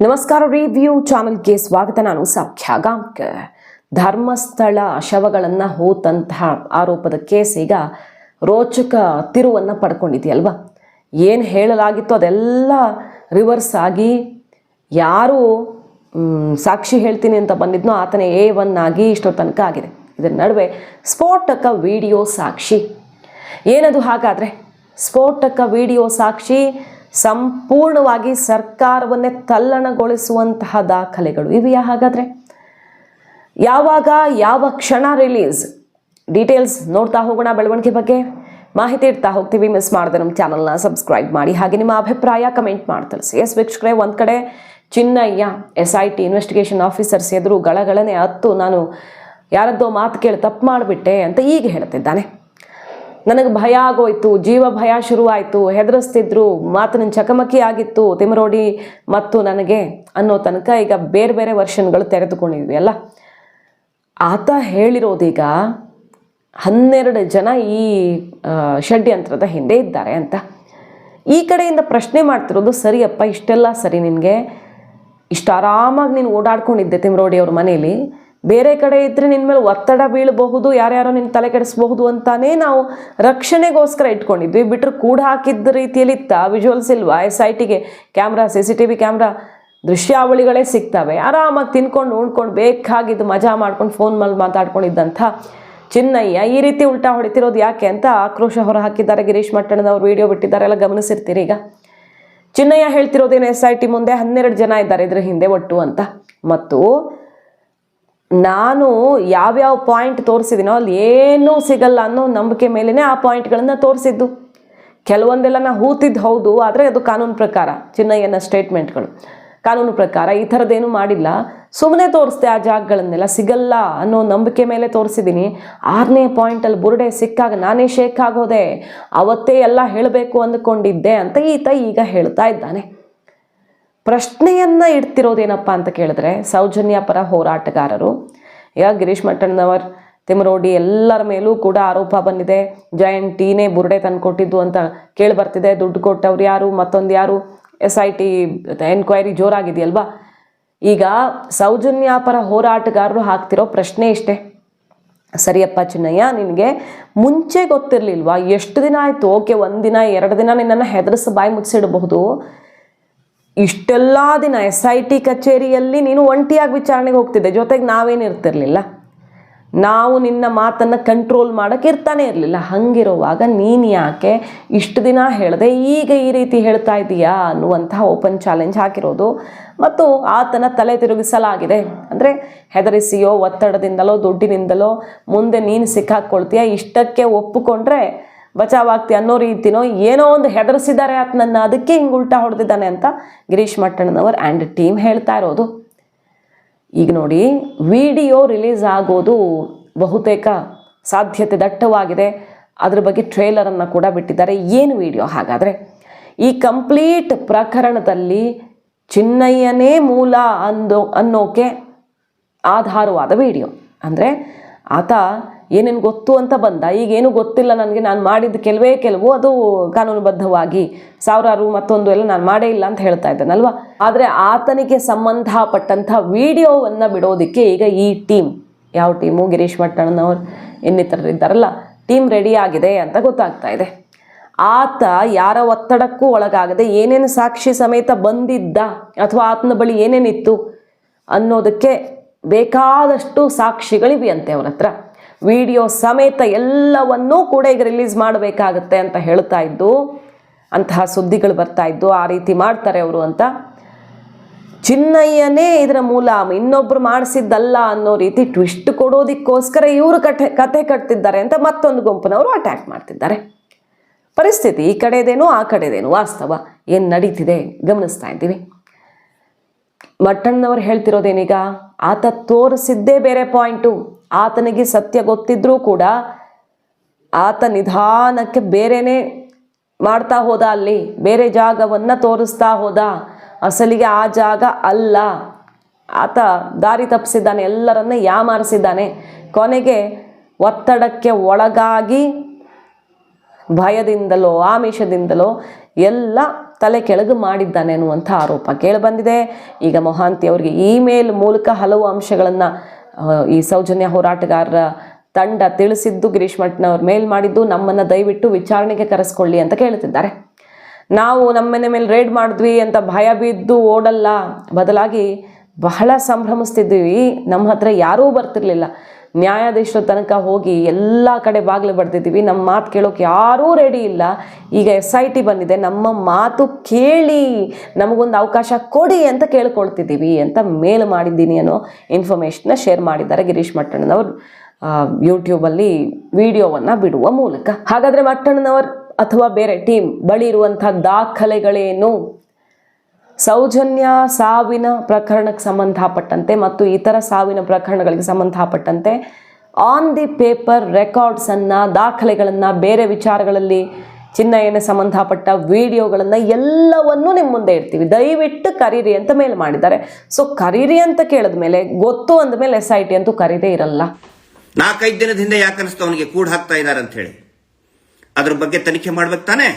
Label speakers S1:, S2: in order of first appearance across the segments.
S1: ನಮಸ್ಕಾರ ರಿವ್ಯೂ ಚಾನಲ್ಗೆ ಸ್ವಾಗತ. ನಾನು ಸೌಖ್ಯ ಧರ್ಮಸ್ಥಳ ಶವಗಳನ್ನು ಹೋತಂತಹ ಆರೋಪದ ಕೇಸ್ ಈಗ ರೋಚಕ ತಿರುವನ್ನು ಪಡ್ಕೊಂಡಿದೆಯಲ್ವಾ? ಏನು ಹೇಳಲಾಗಿತ್ತು? ಅದೆಲ್ಲ ರಿವರ್ಸ್ ಆಗಿ ಯಾರು ಸಾಕ್ಷಿ ಹೇಳ್ತೀನಿ ಅಂತ ಬಂದಿದ್ನೋ ಆತನೇ ಎ ಒನ್ ಆಗಿ ಇಷ್ಟೋ ತನಕ ಆಗಿದೆ. ಇದರ ನಡುವೆ ಸ್ಫೋಟಕ ವಿಡಿಯೋ ಸಾಕ್ಷಿ. ಏನದು ಹಾಗಾದರೆ? ಸ್ಫೋಟಕ ವಿಡಿಯೋ ಸಾಕ್ಷಿ ಸಂಪೂರ್ಣವಾಗಿ ಸರ್ಕಾರವನ್ನೇ ತಲ್ಲಣಗೊಳಿಸುವಂತಹ ದಾಖಲೆಗಳು ಇವೆಯಾ ಹಾಗಾದರೆ ಯಾವಾಗ, ಯಾವ ಕ್ಷಣ ರಿಲೀಸ್ ಡೀಟೇಲ್ಸ್ ನೋಡ್ತಾ ಹೋಗೋಣ ಬೆಳವಣಿಗೆ ಬಗ್ಗೆ. ಮಾಹಿತಿ ಇಡ್ತಾ ಹೋಗ್ತೀವಿ. ಮಿಸ್ ಮಾಡಿದೆ ನಮ್ಮ ಚಾನಲ್ನ ಸಬ್ಸ್ಕ್ರೈಬ್ ಮಾಡಿ. ಹಾಗೆ ನಿಮ್ಮ ಅಭಿಪ್ರಾಯ ಕಮೆಂಟ್ ಮಾಡಿ ತಿಳಿಸಿ. ಎಸ್ ವೀಕ್ಷಕರೇ, ಒಂದು ಕಡೆ Chinnayya S I T investigation officers ಎದುರು ಗಳಗಳನೆ ಹತ್ತು ನಾನು ಯಾರದ್ದೋ ಮಾತು ಕೇಳಿ ತಪ್ಪು ಮಾಡಿಬಿಟ್ಟೆ ಅಂತ ಈಗ ಹೇಳ್ತಿದ್ದಾನೆ. ನನಗೆ ಭಯ ಆಗೋಯ್ತು, ಜೀವ ಭಯ ಶುರುವಾಯಿತು, ಹೆದರಿಸ್ತಿದ್ರು, ಮಾತಿನ ಚಕಮಕಿ ಆಗಿತ್ತು, ತಿಮರೋಡಿ ಮತ್ತು ನನಗೆ ಅನ್ನೋ ತನಕ ಈಗ ಬೇರೆ ಬೇರೆ ವರ್ಷನ್ಗಳು ತೆರೆದುಕೊಂಡಿದ್ವಿ, ಅಲ್ಲ? ಆತ ಹೇಳಿರೋದೀಗ ಹನ್ನೆರಡು ಜನ ಈ ಷಡ್ಯಂತ್ರದ ಹಿಂದೆ ಇದ್ದಾರೆ ಅಂತ. ಈ ಕಡೆಯಿಂದ ಪ್ರಶ್ನೆ ಮಾಡ್ತಿರೋದು, ಸರಿಯಪ್ಪ, ಇಷ್ಟೆಲ್ಲ ಸರಿ ನಿನಗೆ? ಇಷ್ಟು ಆರಾಮಾಗಿ ನೀನು ಓಡಾಡ್ಕೊಂಡಿದ್ದೆ ತಿಮ್ರೋಡಿ ಅವ್ರ ಮನೇಲಿ. ಬೇರೆ ಕಡೆ ಇದ್ದರೆ ನಿನ್ನ ಮೇಲೆ ಒತ್ತಡ ಬೀಳಬಹುದು, ಯಾರ್ಯಾರೋ ನಿನ್ನ ತಲೆ ಕೆಡಿಸ್ಬಹುದು ಅಂತಾನೇ ನಾವು ರಕ್ಷಣೆಗೋಸ್ಕರ ಇಟ್ಕೊಂಡಿದ್ವಿ. ಬಿಟ್ಟರೆ ಕೂಡ ಹಾಕಿದ್ದ ರೀತಿಯಲ್ಲಿ ಇತ್ತ. ವಿಜುವಲ್ಸ್ ಇಲ್ವಾ ಎಸ್ ಐ ಟಿಗೆ camera C C T V camera ದೃಶ್ಯಾವಳಿಗಳೇ ಸಿಗ್ತವೆ. ಆರಾಮಾಗಿ ತಿನ್ಕೊಂಡು ಉಣ್ಕೊಂಡು ಬೇಕಾಗಿದ್ದು ಮಜಾ ಮಾಡ್ಕೊಂಡು ಫೋನ್ ಮೇಲೆ ಮಾತಾಡ್ಕೊಂಡಿದ್ದಂಥ ಚಿನ್ನಯ್ಯ. ಈ ರೀತಿ ಉಲ್ಟಾ ಹೊಡಿತಿರೋದು ಯಾಕೆ ಅಂತ ಆಕ್ರೋಶ ಹೊರ ಹಾಕಿದ್ದಾರೆ ಗಿರೀಶ್ ಮಟ್ಟಣ್ಣದವ್ರು ವಿಡಿಯೋ ಬಿಟ್ಟಿದ್ದಾರೆ, ಎಲ್ಲ ಗಮನಿಸಿರ್ತೀರಿ ಈಗ. ಚಿನ್ನಯ್ಯ ಹೇಳ್ತಿರೋದೇನು ಎಸ್ ಐ ಟಿ ಮುಂದೆ ಹನ್ನೆರಡು ಜನ ಇದ್ದಾರೆ, ಇದ್ರ ಹಿಂದೆ ಒಟ್ಟು ಅಂತ. ಮತ್ತು ನಾನು ಯಾವ್ಯಾವ ಪಾಯಿಂಟ್ ತೋರಿಸಿದ್ದೀನೋ ಅಲ್ಲಿ ಏನೂ ಸಿಗಲ್ಲ ಅನ್ನೋ ನಂಬಿಕೆ ಮೇಲೇ ಆ ಪಾಯಿಂಟ್ಗಳನ್ನು ತೋರಿಸಿದ್ದು. ಕೆಲವೊಂದೆಲ್ಲ ನಾ ಹೂತಿದ್ದು ಹೌದು, ಆದರೆ ಅದು ಕಾನೂನು ಪ್ರಕಾರ, ಚಿನ್ನಯ್ಯನ ಸ್ಟೇಟ್ಮೆಂಟ್ಗಳು ಕಾನೂನು ಪ್ರಕಾರ ಈ ಥರದ್ದೇನು ಮಾಡಿಲ್ಲ. ಸುಮ್ಮನೆ ತೋರಿಸ್ದೆ ಆ ಜಾಗಗಳನ್ನೆಲ್ಲ ಸಿಗಲ್ಲ ಅನ್ನೋ ನಂಬಿಕೆ ಮೇಲೆ ತೋರಿಸಿದ್ದೀನಿ ಆರನೇ ಪಾಯಿಂಟಲ್ಲಿ ಬುರುಡೆ ಸಿಕ್ಕಾಗ ನಾನೇ ಶೇಕ್ ಆಗೋದೆ, ಅವತ್ತೇ ಎಲ್ಲ ಹೇಳಬೇಕು ಅಂದ್ಕೊಂಡಿದ್ದೆ ಅಂತ ಈತ ಈಗ ಹೇಳ್ತಾ ಇದ್ದಾನೆ. ಪ್ರಶ್ನೆಯನ್ನ ಇಡ್ತಿರೋದೇನಪ್ಪ ಅಂತ ಕೇಳಿದ್ರೆ ಸೌಜನ್ಯ ಪರ ಹೋರಾಟಗಾರರು. ಯಾ ಗಿರೀಶ್ ಮಟ್ಟಣ್ಣನವರ್, ತಿಮರೋಡಿ ಎಲ್ಲರ ಮೇಲೂ ಕೂಡ ಆರೋಪ ಬಂದಿದೆ. ಜಾಯಿಂಟ್ ಟೀನೇ ಬುರುಡೆ ತಂದುಕೊಟ್ಟಿದ್ದು ಅಂತ ಕೇಳಿ ಬರ್ತಿದೆ. ದುಡ್ಡು ಕೊಟ್ಟವ್ರು ಯಾರು, ಮತ್ತೊಂದು ಯಾರು? ಎಸ್ ಐ ಟಿ ಎನ್ಕ್ವೈರಿ ಜೋರಾಗಿದೆಯಲ್ವಾ? ಈಗ ಸೌಜನ್ಯ ಪರ ಹೋರಾಟಗಾರರು ಹಾಕ್ತಿರೋ ಪ್ರಶ್ನೆ ಇಷ್ಟೇ. ಸರಿಯಪ್ಪ ಚಿನ್ನಯ್ಯ, ನಿನಗೆ ಮುಂಚೆ ಗೊತ್ತಿರಲಿಲ್ವಾ? ಎಷ್ಟು ದಿನ ಆಯಿತು? ಓಕೆ ಒಂದು ದಿನ ಎರಡು ದಿನ ನಿನ್ನನ್ನು ಹೆದರಿಸಿ ಬಾಯಿ ಮುಚ್ಚಿಡಬಹುದು. ಇಷ್ಟೆಲ್ಲ ದಿನ ಎಸ್ ಐ ಟಿ ಕಚೇರಿಯಲ್ಲಿ ನೀನು ಒಂಟಿಯಾಗಿ ವಿಚಾರಣೆಗೆ ಹೋಗ್ತಿದ್ದೆ. ಜೊತೆಗೆ ನಾವೇನು ಇರ್ತಿರ್ಲಿಲ್ಲ. ನಾವು ನಿನ್ನ ಮಾತನ್ನು ಕಂಟ್ರೋಲ್ ಮಾಡೋಕ್ಕೆ ಇರ್ತಾನೆ ಇರಲಿಲ್ಲ. ಹಂಗಿರುವಾಗ ನೀನು ಯಾಕೆ ಇಷ್ಟು ದಿನ ಹೇಳಿದೆ, ಈಗ ಈ ರೀತಿ ಹೇಳ್ತಾ ಇದೀಯಾ ಅನ್ನುವಂತಹ ಓಪನ್ ಚಾಲೆಂಜ್ ಹಾಕಿರೋದು. ಮತ್ತು ಆತನ ತಲೆ ತಿರುಗಿಸಲಾಗಿದೆ. ಅಂದರೆ ಹೆದರಿಸಿಯೋ ಒತ್ತಡದಿಂದಲೋ ದುಡ್ಡಿನಿಂದಲೋ ಮುಂದೆ ನೀನು ಸಿಕ್ಕಾಕ್ಕೊಳ್ತೀಯ? ಇಷ್ಟಕ್ಕೆ ಒಪ್ಪಿಕೊಂಡ್ರೆ ಬಚಾವಾಗ್ತಿ ಅನ್ನೋ ರೀತಿನೋ ಏನೋ ಒಂದು ಹೆದರಿಸಿದ್ದಾರೆ ಆತನನ್ನು ಅದಕ್ಕೆ ಹಿಂಗೆ ಉಲ್ಟಾ ಹೊಡೆದಿದ್ದಾನೆ ಅಂತ ಗಿರೀಶ್ ಮಟ್ಟಣ್ಣನವರ್ ಆ್ಯಂಡ್ ಟೀಮ್ ಹೇಳ್ತಾ ಇರೋದು. ಈಗ ನೋಡಿ, ವಿಡಿಯೋ ರಿಲೀಸ್ ಆಗೋದು ಬಹುತೇಕ ಸಾಧ್ಯತೆ ದಟ್ಟವಾಗಿದೆ. ಅದ್ರ ಬಗ್ಗೆ ಟ್ರೇಲರನ್ನು ಕೂಡ ಬಿಟ್ಟಿದ್ದಾರೆ. ಏನು ವಿಡಿಯೋ ಹಾಗಾದರೆ? ಈ ಕಂಪ್ಲೀಟ್ ಪ್ರಕರಣದಲ್ಲಿ ಚಿನ್ನಯ್ಯನೇ ಮೂಲ ಅಂದೋ ಅನ್ನೋಕೆ ಆಧಾರವಾದ ವಿಡಿಯೋ. ಅಂದರೆ ಆತ ಏನೇನು ಗೊತ್ತು ಅಂತ ಬಂದ. ಈಗೇನು ಗೊತ್ತಿಲ್ಲ ನನಗೆ, ನಾನು ಮಾಡಿದ ಕೆಲವೇ ಕೆಲವು ಅದು ಕಾನೂನುಬದ್ಧವಾಗಿ. ಸಾವಿರಾರು ಮತ್ತೊಂದು ಎಲ್ಲ ನಾನು ಮಾಡೇ ಇಲ್ಲ ಅಂತ ಹೇಳ್ತಾ ಇದ್ದೇನಲ್ವ ಆದರೆ ಆತನಿಗೆ ಸಂಬಂಧಪಟ್ಟಂಥ ವಿಡಿಯೋವನ್ನು ಬಿಡೋದಕ್ಕೆ ಈಗ ಈ ಟೀಮ್, ಯಾವ ಟೀಮು? ಗಿರೀಶ್ ಮಟ್ಟಣ್ಣನವ್ರು ಇನ್ನಿತರರಿದ್ದಾರಲ್ಲ, ಟೀಮ್ ರೆಡಿ ಆಗಿದೆ ಅಂತ ಗೊತ್ತಾಗ್ತಾ ಇದೆ. ಆತ ಯಾರ ಒತ್ತಡಕ್ಕೂ ಒಳಗಾಗದೆ ಏನೇನು ಸಾಕ್ಷಿ ಸಮೇತ ಬಂದಿದ್ದ ಅಥವಾ ಆತನ ಬಳಿ ಏನೇನಿತ್ತು ಅನ್ನೋದಕ್ಕೆ ಬೇಕಾದಷ್ಟು ಸಾಕ್ಷಿಗಳಿವೆಯಂತೆ ಅವನ ಹತ್ರ. ವಿಡಿಯೋ ಸಮೇತ ಎಲ್ಲವನ್ನೂ ಕೂಡ ಈಗ ರಿಲೀಸ್ ಮಾಡಬೇಕಾಗತ್ತೆ ಅಂತ ಹೇಳ್ತಾ ಇದ್ದು, ಅಂತಹ ಸುದ್ದಿಗಳು ಬರ್ತಾ ಇದ್ದು, ಆ ರೀತಿ ಮಾಡ್ತಾರೆ ಅವರು ಅಂತ. ಚಿನ್ನಯ್ಯನೇ ಇದರ ಮೂಲ, ಇನ್ನೊಬ್ರು ಮಾಡಿಸಿದ್ದಲ್ಲ ಅನ್ನೋ ರೀತಿ ಟ್ವಿಸ್ಟ್ ಕೊಡೋದಕ್ಕೋಸ್ಕರ ಇವರು ಕಥೆ ಕತೆ ಕಟ್ತಿದ್ದಾರೆ ಅಂತ ಮತ್ತೊಂದು ಗುಂಪಿನವರು ಅಟ್ಯಾಕ್ ಮಾಡ್ತಿದ್ದಾರೆ. ಪರಿಸ್ಥಿತಿ ಈ ಕಡೆದೇನು, ಆ ಕಡೆದೇನು ವಾಸ್ತವ. ಏನು ನಡೀತಿದೆ? ಗಮನಿಸ್ತಾ ಇದ್ದೀವಿ. ಮಟ್ಟಣ್ಣವ್ರು ಹೇಳ್ತಿರೋದೇನೀಗ? ಆತ ತೋರಿಸಿದ್ದೇ ಬೇರೆ ಪಾಯಿಂಟು. ಆತನಿಗೆ ಸತ್ಯ ಗೊತ್ತಿದ್ರೂ ಕೂಡ ಆತ ನಿಧಾನಕ್ಕೆ ಬೇರೆನೇ ಮಾಡ್ತಾ ಹೋದ ಅಲ್ಲಿ. ಬೇರೆ ಜಾಗವನ್ನು ತೋರಿಸ್ತಾ ಹೋದ. ಅಸಲಿಗೆ ಆ ಜಾಗ ಅಲ್ಲ. ಆತ ದಾರಿ ತಪ್ಪಿಸಿದ್ದಾನೆ, ಎಲ್ಲರನ್ನ ಯಾಮಾರಿಸಿದ್ದಾನೆ. ಕೊನೆಗೆ ಒತ್ತಡಕ್ಕೆ ಒಳಗಾಗಿ ಭಯದಿಂದಲೋ ಆಮಿಷದಿಂದಲೋ ಎಲ್ಲ ತಲೆ ಕೆಳಗೆ ಮಾಡಿದ್ದಾನೆ ಅನ್ನುವಂಥ ಆರೋಪ ಕೇಳಿಬಂದಿದೆ. ಈಗ ಮೊಹಾಂತಿ ಅವರಿಗೆ ಇಮೇಲ್ ಮೂಲಕ ಹಲವು ಅಂಶಗಳನ್ನು ಈ ಸೌಜನ್ಯ ಹೋರಾಟಗಾರರ ತಂಡ ತಿಳಿಸಿದ್ದು, ಗಿರೀಶ್ ಮಟ್ನವ್ರ ಮೇಲ್ ಮಾಡಿದ್ದು, ನಮ್ಮನ್ನು ದಯವಿಟ್ಟು ವಿಚಾರಣೆಗೆ ಕರೆಸ್ಕೊಳ್ಳಿ ಅಂತ ಕೇಳ್ತಿದ್ದಾರೆ ನಾವು ನಮ್ಮನೆ ಮೇಲೆ ರೇಡ್ ಮಾಡಿದ್ವಿ ಅಂತ ಭಯ ಬಿದ್ದು ಓಡಲ್ಲ. ಬದಲಾಗಿ ಬಹಳ ಸಂಭ್ರಮಿಸ್ತಿದ್ವಿ ನಮ್ಮ ಹತ್ರ ಯಾರೂ ಬರ್ತಿರ್ಲಿಲ್ಲ. ನ್ಯಾಯಾಧೀಶರ ತನಕ ಹೋಗಿ ಎಲ್ಲ ಕಡೆ ಬಾಗಿಲು ಬಡ್ತಿದ್ದೀವಿ ನಮ್ಮ ಮಾತು ಕೇಳೋಕೆ ಯಾರೂ ರೆಡಿ ಇಲ್ಲ. ಈಗ ಎಸ್ ಐ ಟಿ ಬಂದಿದೆ. ನಮ್ಮ ಮಾತು ಕೇಳಿ ನಮಗೊಂದು ಅವಕಾಶ ಕೊಡಿ ಅಂತ ಕೇಳ್ಕೊಳ್ತಿದ್ದೀವಿ ಅಂತ ಮೇಲ್ ಮಾಡಿದ್ದೀನಿ ಅನ್ನೋ ಇನ್ಫಾರ್ಮೇಷನ್ನ ಶೇರ್ ಮಾಡಿದ್ದಾರೆ ಗಿರೀಶ್ ಮಟ್ಟಣ್ಣನವರು. ಯೂಟ್ಯೂಬಲ್ಲಿ ವಿಡಿಯೋವನ್ನು ಬಿಡುವ ಮೂಲಕ. ಹಾಗಾದರೆ ಮಟ್ಟಣ್ಣನವರು ಅಥವಾ ಬೇರೆ ಟೀಮ್ ಬಳಿ ಇರುವಂಥ ದಾಖಲೆಗಳೇನು? ಸೌಜನ್ಯ ಸಾವಿನ ಪ್ರಕರಣಕ್ಕೆ ಸಂಬಂಧಪಟ್ಟಂತೆ ಮತ್ತು ಇತರ ಸಾವಿನ ಪ್ರಕರಣಗಳಿಗೆ ಸಂಬಂಧಪಟ್ಟಂತೆ ಆನ್ ದಿ ಪೇಪರ್ ರೆಕಾರ್ಡ್ಸನ್ನು ದಾಖಲೆಗಳನ್ನು, ಬೇರೆ ವಿಚಾರಗಳಲ್ಲಿ ಚಿನ್ನಯ್ಯನ ಸಂಬಂಧಪಟ್ಟ ವಿಡಿಯೋಗಳನ್ನು ಎಲ್ಲವನ್ನೂ ನಿಮ್ಮ ಮುಂದೆ ಇಡ್ತೀವಿ. ದಯವಿಟ್ಟು ಕರೀರಿ ಅಂತ ಮೇಲ್ ಮಾಡಿದ್ದಾರೆ. ಸೊ ಕರೀರಿ ಅಂತ ಕೇಳಿದ ಮೇಲೆ, ಗೊತ್ತು ಅಂದ ಮೇಲೆ ಎಸ್ ಐ ಟಿ ಅಂತೂ ಕರೀದೇ ಇರಲ್ಲ.
S2: ನಾಲ್ಕೈದು ದಿನದಿಂದ ಯಾಕೆ ಅನಿಸ್ತು ಅವನಿಗೆ? ಕೂಡ್ ಹಾಕ್ತಾ ಇದ್ದಾರೆ ಅಂತ ಹೇಳಿ. ಅದ್ರ ಬಗ್ಗೆ ತನಿಖೆ ಮಾಡ್ಬೇಕು ತಾನೇ?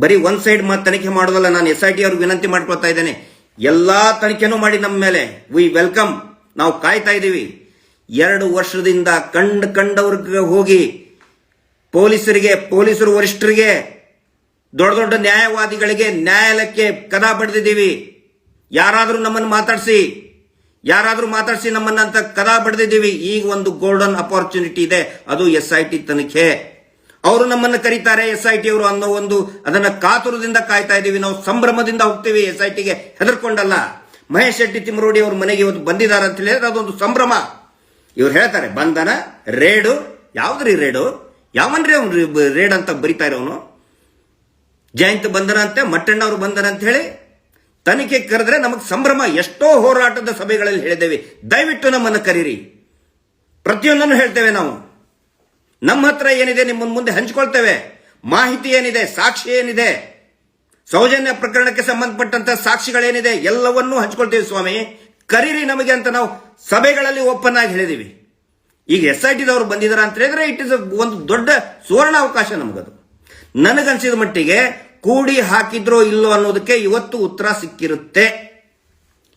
S2: ಬರೀ ಒಂದ್ ಸೈಡ್ ಮಾತು ತನಿಖೆ ಮಾಡೋದಲ್ಲ, ನಾನು ಎಸ್ ಐ ಟಿ ಅವ್ರಿಗೆ ವಿನಂತಿ ಮಾಡ್ಕೊಳ್ತಾ ಇದ್ದೇನೆ. ಎಲ್ಲಾ ತನಿಖೆನೂ ಮಾಡಿ ನಮ್ಮ ಮೇಲೆ. ವಿ ವೆಲ್ಕಮ್ ನಾವು ಕಾಯ್ತಾ ಇದ್ದೀವಿ. ಎರಡು ವರ್ಷದಿಂದ ಕಂಡು ಕಂಡವ್ರಿಗೆ ಹೋಗಿ ಪೊಲೀಸರಿಗೆ, ಪೊಲೀಸರು ವರಿಷ್ಠರಿಗೆ, ದೊಡ್ಡ ದೊಡ್ಡ ನ್ಯಾಯವಾದಿಗಳಿಗೆ ನ್ಯಾಯಾಲಯಕ್ಕೆ ಕದ ಬಡ್ದಿದ್ದೀವಿ. ಯಾರಾದರೂ ನಮ್ಮನ್ನು ಮಾತಾಡಿಸಿ, ಯಾರಾದರೂ ಮಾತಾಡಿಸಿ ನಮ್ಮನ್ನ ಅಂತ ಕದ ಬಡ್ದಿದ್ದೀವಿ. ಈಗ ಒಂದು ಗೋಲ್ಡನ್ ಅಪಾರ್ಚುನಿಟಿ ಇದೆ. ಅದು ಎಸ್ ಐ ಟಿ ತನಿಖೆ. ಅವರು ನಮ್ಮನ್ನ ಕರೀತಾರೆ. ಎಸ್ ಐ ಟಿ ಅವರು ಅನ್ನೋ ಒಂದು ಅದನ್ನ ಕಾತುರದಿಂದ ಕಾಯ್ತಾ ಇದ್ದೀವಿ. ನಾವು ಸಂಭ್ರಮದಿಂದ ಹೋಗ್ತೀವಿ. ಎಸ್ ಐ ಟಿಗೆ ಹೆದರ್ಕೊಂಡಲ್ಲ. ಮಹೇಶ್ ಶೆಟ್ಟಿ ತಿಮ್ಮರೋಡಿ ಅವ್ರ ಮನೆಗೆ ಇವತ್ತು ಬಂದಿದ್ದಾರೆ ಅಂತ ಹೇಳಿದ್ರೆ ಅದೊಂದು ಸಂಭ್ರಮ. ಇವ್ರು ಹೇಳ್ತಾರೆ, ಬಂಧನ, ರೇಡು. ಯಾವ್ದ್ರಿ ರೇಡು? ಯಾವನ್ರಿ ಅವ್ನು ರೇಡ್ ಅಂತ ಬರಿತಾ ಇರೋನು? ಜಯಂತ್ ಬಂಧನ ಅಂತೆ, ಮಟ್ಟಣ್ಣ ಅವರು ಬಂಧನ ಅಂತ ಹೇಳಿ ತನಿಖೆ ಕರೆದ್ರೆ ನಮಗೆ ಸಂಭ್ರಮ. ಎಷ್ಟೋ ಹೋರಾಟದ ಸಭೆಗಳಲ್ಲಿ ಹೇಳಿದ್ದೇವೆ. ದಯವಿಟ್ಟು ನಮ್ಮನ್ನು ಕರೀರಿ. ಪ್ರತಿಯೊಂದನ್ನು ಹೇಳ್ತೇವೆ ನಾವು. ನಮ್ಮ ಹತ್ರ ಏನಿದೆ ನಿಮ್ಮ ಮುಂದೆ ಹಂಚಿಕೊಳ್ತೇವೆ. ಮಾಹಿತಿ ಏನಿದೆ, ಸಾಕ್ಷಿ ಏನಿದೆ? ಸೌಜನ್ಯ ಪ್ರಕರಣಕ್ಕೆ ಸಂಬಂಧಪಟ್ಟಂತ ಸಾಕ್ಷಿಗಳೇನಿದೆ, ಎಲ್ಲವನ್ನೂ ಹಂಚ್ಕೊಳ್ತೀವಿ ಸ್ವಾಮಿ. ಕರೀರಿ ನಮಗೆ ಅಂತ ನಾವು ಸಭೆಗಳಲ್ಲಿ ಓಪನ್ ಆಗಿ ಹೇಳಿದೀವಿ. ಈಗ ಎಸ್ ಐ ಟಿದವರು ಬಂದಿದ್ದಾರೆ ಅಂತ ಹೇಳಿದ್ರೆ ಇಟ್ ಇಸ್ ಒಂದು ದೊಡ್ಡ ಸುವರ್ಣ ಅವಕಾಶ ನಮಗದು. ನನಗನ್ಸಿದ ಮಟ್ಟಿಗೆ ಕೂಡಿ ಹಾಕಿದ್ರೋ ಇಲ್ಲೋ ಅನ್ನೋದಕ್ಕೆ ಇವತ್ತು ಉತ್ತರ ಸಿಕ್ಕಿರುತ್ತೆ.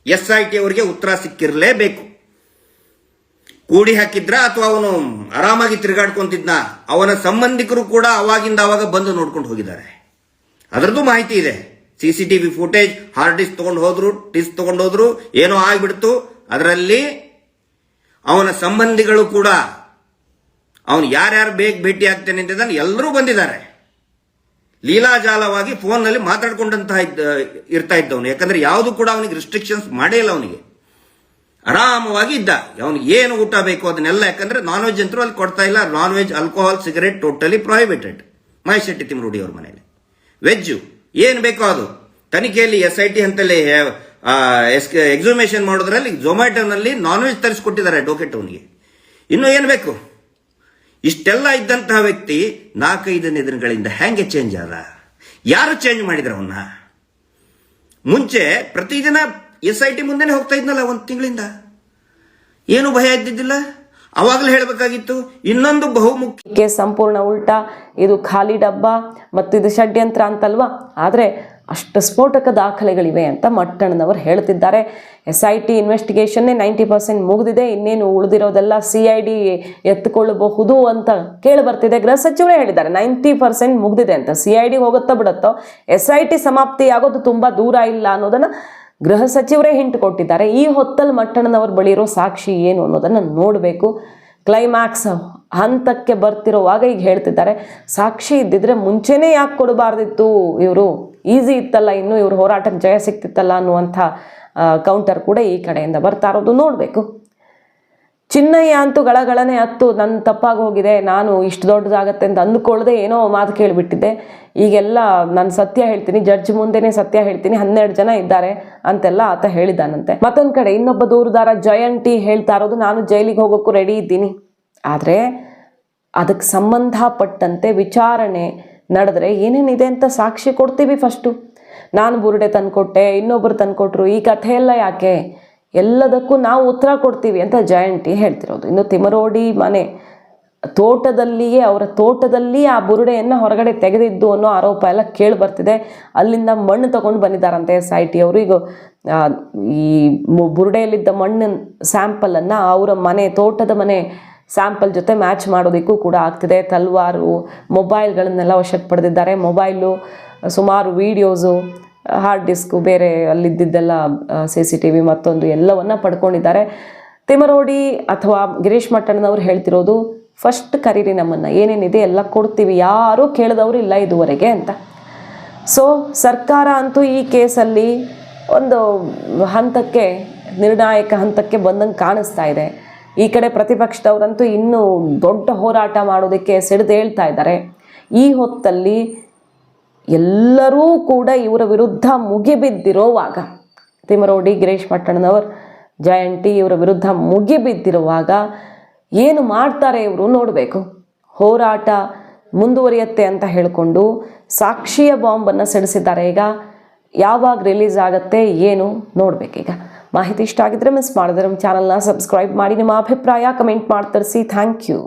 S2: ಎಸ್ ಐ ಟಿ ಅವರಿಗೆ ಉತ್ತರ ಸಿಕ್ಕಿರಲೇಬೇಕು. ಕೂಡಿ ಹಾಕಿದ್ರ ಅಥವಾ ಅವನು ಆರಾಮಾಗಿ ತಿರುಗಾಡ್ಕೊಂತಿದ್ನ? ಅವನ ಸಂಬಂಧಿಕರು ಕೂಡ ಅವಾಗಿಂದ ಅವಾಗ ಬಂದು ನೋಡ್ಕೊಂಡು ಹೋಗಿದ್ದಾರೆ. ಅದರದ್ದು ಮಾಹಿತಿ ಇದೆ. C C TV footage hard disk ತಗೊಂಡು ಹೋದ್ರು ಡಿಸ್ಕ್ ತಗೊಂಡು ಹೋದ್ರು, ಏನೋ ಆಗಿಬಿಡ್ತು. ಅದರಲ್ಲಿ ಅವನ ಸಂಬಂಧಿಗಳು ಕೂಡ, ಅವನು ಯಾರ್ಯಾರು ಬೇಗ ಭೇಟಿ ಆಗ್ತೇನೆ ಅಂತಿದ್ದಾನೆ ಎಲ್ಲರೂ ಬಂದಿದ್ದಾರೆ. ಲೀಲಾಜಾಲವಾಗಿ ಫೋನ್ನಲ್ಲಿ ಮಾತಾಡ್ಕೊಂಡಂತಹ ಇರ್ತಾ ಇದ್ದವನು. ಯಾಕಂದ್ರೆ ಯಾವುದು ಕೂಡ ಅವನಿಗೆ ರಿಸ್ಟ್ರಿಕ್ಷನ್ಸ್ ಮಾಡೇ ಇಲ್ಲ ಅವನಿಗೆ. ಆರಾಮವಾಗಿ ಇದ್ದ. ಅವ್ನಿಗೆ ಏನು ಊಟ ಬೇಕು ಅದನ್ನೆಲ್ಲ ಯಾಕಂದ್ರೆ ನಾನ್ ವೆಜ್ ಅಂತರೂ ಅಲ್ಲಿ ಕೊಡ್ತಾ ಇಲ್ಲ. Non veg alcohol cigarette totally prohibited Mahesh Shetty Timarodi ಅವ್ರ ಮನೆಯಲ್ಲಿ ವೆಜ್ಜು ಏನು ಬೇಕೋ ಅದು. ತನಿಖೆಯಲ್ಲಿ ಎಸ್ ಐ ಟಿ ಅಂತಲ್ಲಿ ಎಕ್ಸುಮೇಷನ್ ಮಾಡೋದ್ರಲ್ಲಿ ಝೊಮ್ಯಾಟೋನಲ್ಲಿ ನಾನ್ ವೆಜ್ ತರಿಸ್ಕೊಟ್ಟಿದ್ದಾರೆ ಡೋಕೆಟ್ ಅವನಿಗೆ. ಇನ್ನು ಏನು ಬೇಕು? ಇಷ್ಟೆಲ್ಲ ಇದ್ದಂತಹ ವ್ಯಕ್ತಿ ನಾಲ್ಕೈದು ದಿನಗಳಿಂದ ಹೆಂಗೆ ಚೇಂಜ್ ಆದ? ಯಾರು ಚೇಂಜ್ ಮಾಡಿದ್ರು ಅವನ್ನ? ಮುಂಚೆ ಪ್ರತಿದಿನ ಎಸ್ ಐ ಟಿ ಮುಂದೆನೆ ಹೋಗ್ತಾ ಇದ್ನಲ್ಲ ಒಂದು ತಿಂಗಳಿಂದ. ಏನು ಭಯ ಇದ್ದಿದ್ದಿಲ್ಲ? ಅವಾಗಲೇ ಹೇಳಬೇಕಾಗಿತ್ತು, ಇನ್ನೊಂದು
S1: ಬಹುಮುಖ್ಯಕ್ಕೆ ಸಂಪೂರ್ಣ ಉಲ್ಟಾ, ಇದು ಖಾಲಿ ಡಬ್ಬ ಮತ್ತು ಇದು ಷಡ್ಯಂತ್ರ ಅಂತಲ್ವಾ? ಆದರೆ ಅಷ್ಟು ಸ್ಫೋಟಕ ದಾಖಲೆಗಳಿವೆ ಅಂತ ಮಟ್ಟಣ್ಣನವರು ಹೇಳ್ತಿದ್ದಾರೆ. ಎಸ್ ಐ ಟಿ ಇನ್ವೆಸ್ಟಿಗೇಷನ್ನೇ ನೈಂಟಿ ಪರ್ಸೆಂಟ್ ಮುಗಿದಿದೆ, ಇನ್ನೇನು ಉಳಿದಿರೋದೆಲ್ಲ ಸಿ ಐ ಡಿ ಎತ್ತುಕೊಳ್ಳಬಹುದು ಅಂತ ಕೇಳಿ ಬರ್ತಿದೆ. ಗೃಹ ಸಚಿವರೇ ಹೇಳಿದ್ದಾರೆ, ನೈಂಟಿ ಪರ್ಸೆಂಟ್ ಮುಗಿದಿದೆ ಅಂತ. ಸಿ ಐ ಡಿ ಹೋಗುತ್ತಾ ಬಿಡುತ್ತೋ? ಎಸ್ ಐ ಟಿ ಸಮಾಪ್ತಿ ಆಗೋದು ತುಂಬ ದೂರ ಇಲ್ಲ ಅನ್ನೋದನ್ನು ಗೃಹ ಸಚಿವರೇ ಹಿಂಟ್ ಕೊಟ್ಟಿದ್ದಾರೆ. ಈ ಹೊತ್ತಲ್ಲಿ ಮಟ್ಟಣ್ಣನವ್ರ ಬಳಿ ಇರೋ ಸಾಕ್ಷಿ ಏನು ಅನ್ನೋದನ್ನು ನೋಡಬೇಕು. ಕ್ಲೈಮ್ಯಾಕ್ಸ್ ಹಂತಕ್ಕೆ ಬರ್ತಿರೋವಾಗ ಈಗ ಹೇಳ್ತಿದ್ದಾರೆ. ಸಾಕ್ಷಿ ಇದ್ದಿದ್ರೆ ಮುಂಚೆನೇ ಯಾಕೆ ಕೊಡಬಾರ್ದಿತ್ತು ಇವರು? ಈಸಿ ಇತ್ತಲ್ಲ ಇನ್ನು ಇವರು ಹೋರಾಟಕ್ಕೆ ಜಯ ಸಿಕ್ತಿತ್ತಲ್ಲ ಅನ್ನುವಂಥ ಕೌಂಟರ್ ಕೂಡ ಈ ಕಡೆಯಿಂದ ಬರ್ತಾ ಇರೋದು ನೋಡಬೇಕು. ಚಿನ್ನಯ್ಯ ಅಂತೂ ಗಳಗಳನೆ ಹತ್ತು ನನ್ನ ತಪ್ಪಾಗಿ ಹೋಗಿದೆ, ನಾನು ಇಷ್ಟು ದೊಡ್ಡದಾಗತ್ತೆ ಅಂತ ಅಂದ್ಕೊಳ್ಳದೆ ಏನೋ ಮಾತು ಕೇಳಿಬಿಟ್ಟಿದ್ದೆ. ಈಗೆಲ್ಲ ನಾನು ಸತ್ಯ ಹೇಳ್ತೀನಿ, ಜಡ್ಜ್ ಮುಂದೆನೇ ಸತ್ಯ ಹೇಳ್ತೀನಿ, ಹನ್ನೆರಡು ಜನ ಇದ್ದಾರೆ ಅಂತೆಲ್ಲ ಆತ ಹೇಳಿದ್ದಾನಂತೆ ಮತ್ತೊಂದು ಕಡೆ ಇನ್ನೊಬ್ಬ ದೂರದಾರ ಜಯಂಟಿ ಹೇಳ್ತಾ ಇರೋದು, ನಾನು ಜೈಲಿಗೆ ಹೋಗೋಕ್ಕೂ ರೆಡಿ ಇದ್ದೀನಿ. ಆದರೆ ಅದಕ್ಕೆ ಸಂಬಂಧಪಟ್ಟಂತೆ ವಿಚಾರಣೆ ನಡೆದ್ರೆ ಏನೇನಿದೆ ಅಂತ ಸಾಕ್ಷಿ ಕೊಡ್ತೀವಿ ಫಸ್ಟು ನಾನು ಬುರುಡೆ ತಂದುಕೊಟ್ಟೆ, ಇನ್ನೊಬ್ರು ತಂದುಕೊಟ್ರು, ಈ ಕಥೆ ಎಲ್ಲ ಯಾಕೆ? ಎಲ್ಲದಕ್ಕೂ ನಾವು ಉತ್ತರ ಕೊಡ್ತೀವಿ ಅಂತ ಜಯಂಟಿ ಹೇಳ್ತಿರೋದು. ಇನ್ನು ತಿಮರೋಡಿ ಮನೆ, ತೋಟದಲ್ಲಿಯೇ, ಅವರ ತೋಟದಲ್ಲಿ ಆ ಬುರುಡೆಯನ್ನು ಹೊರಗಡೆ ತೆಗೆದಿದ್ದು ಅನ್ನೋ ಆರೋಪ ಎಲ್ಲ ಕೇಳಿ ಬರ್ತಿದೆ. ಅಲ್ಲಿಂದ ಮಣ್ಣು ತಗೊಂಡು ಬಂದಿದ್ದಾರಂತೆ ಎಸ್ ಐ ಟಿ ಅವರು. ಈಗ ಈ ಬುರುಡೆಯಲ್ಲಿದ್ದ ಮಣ್ಣಿನ ಸ್ಯಾಂಪಲನ್ನು ಅವರ ಮನೆ, ತೋಟದ ಮನೆ ಸ್ಯಾಂಪಲ್ ಜೊತೆ ಮ್ಯಾಚ್ ಮಾಡೋದಕ್ಕೂ ಕೂಡ ಆಗ್ತಿದೆ. ತಲ್ವಾರು ಮೊಬೈಲ್ಗಳನ್ನೆಲ್ಲ ವಶಕ್ಕೆ ಪಡೆದಿದ್ದಾರೆ. ಮೊಬೈಲು ಸುಮಾರು ವೀಡಿಯೋಸು ಹಾರ್ಡ್ ಡಿಸ್ಕು ಬೇರೆ ಅಲ್ಲಿದ್ದೆಲ್ಲ ಸಿ ಸಿ ಟಿ ವಿ ಮತ್ತೊಂದು ಎಲ್ಲವನ್ನ ಪಡ್ಕೊಂಡಿದ್ದಾರೆ. ತಿಮರೋಡಿ ಅಥವಾ ಗಿರೀಶ್ ಮಟ್ಟಣ್ಣನವ್ರು ಹೇಳ್ತಿರೋದು, ಫಸ್ಟ್ ಕರೀರಿ ನಮ್ಮನ್ನು, ಏನೇನಿದೆ ಎಲ್ಲ ಕೊಡ್ತೀವಿ, ಯಾರೂ ಕೇಳಿದವರು ಇಲ್ಲ ಇದುವರೆಗೆ ಅಂತ. ಸೊ ಸರ್ಕಾರ ಅಂತೂ ಈ ಕೇಸಲ್ಲಿ ಒಂದು ಹಂತಕ್ಕೆ, ನಿರ್ಣಾಯಕ ಹಂತಕ್ಕೆ ಬಂದಂಗೆ ಕಾಣಿಸ್ತಾ ಇದೆ. ಈ ಕಡೆ ಪ್ರತಿಪಕ್ಷದವರಂತೂ ಇನ್ನೂ ದೊಡ್ಡ ಹೋರಾಟ ಮಾಡೋದಕ್ಕೆ ಸಿಡಿದೇಳ್ತಾ ಇದ್ದಾರೆ. ಈ ಹೊತ್ತಲ್ಲಿ ಎಲ್ಲರೂ ಕೂಡ ಇವರ ವಿರುದ್ಧ ಮುಗಿಬಿದ್ದಿರೋವಾಗ ತಿಮರೋಡಿ ಗಿರೀಶ್ ಪಟ್ಟಣದವರು, ಜಯಂತಿ ಇವರ ವಿರುದ್ಧ ಮುಗಿಬಿದ್ದಿರುವಾಗ ಏನು ಮಾಡ್ತಾರೆ ಇವರು ನೋಡಬೇಕು. ಹೋರಾಟ ಮುಂದುವರಿಯುತ್ತೆ ಅಂತ ಹೇಳಿಕೊಂಡು ಸಾಕ್ಷಿಯ ಬಾಂಬನ್ನು ಸಿಡಿಸಿದ್ದಾರೆ. ಈಗ ಯಾವಾಗ ರಿಲೀಸ್ ಆಗುತ್ತೆ ಏನು ನೋಡಬೇಕೀಗ ಮಾಹಿತಿ ಇಷ್ಟ ಆಗಿದ್ರೆ ಮಿಸ್ ಮಾಡಿದ್ರೆ ನಮ್ಮ ಚಾನಲ್ನ ಸಬ್ಸ್ಕ್ರೈಬ್ ಮಾಡಿ, ನಿಮ್ಮ ಅಭಿಪ್ರಾಯ ಕಮೆಂಟ್ ಮಾಡಿ ಥ್ಯಾಂಕ್ ಯು.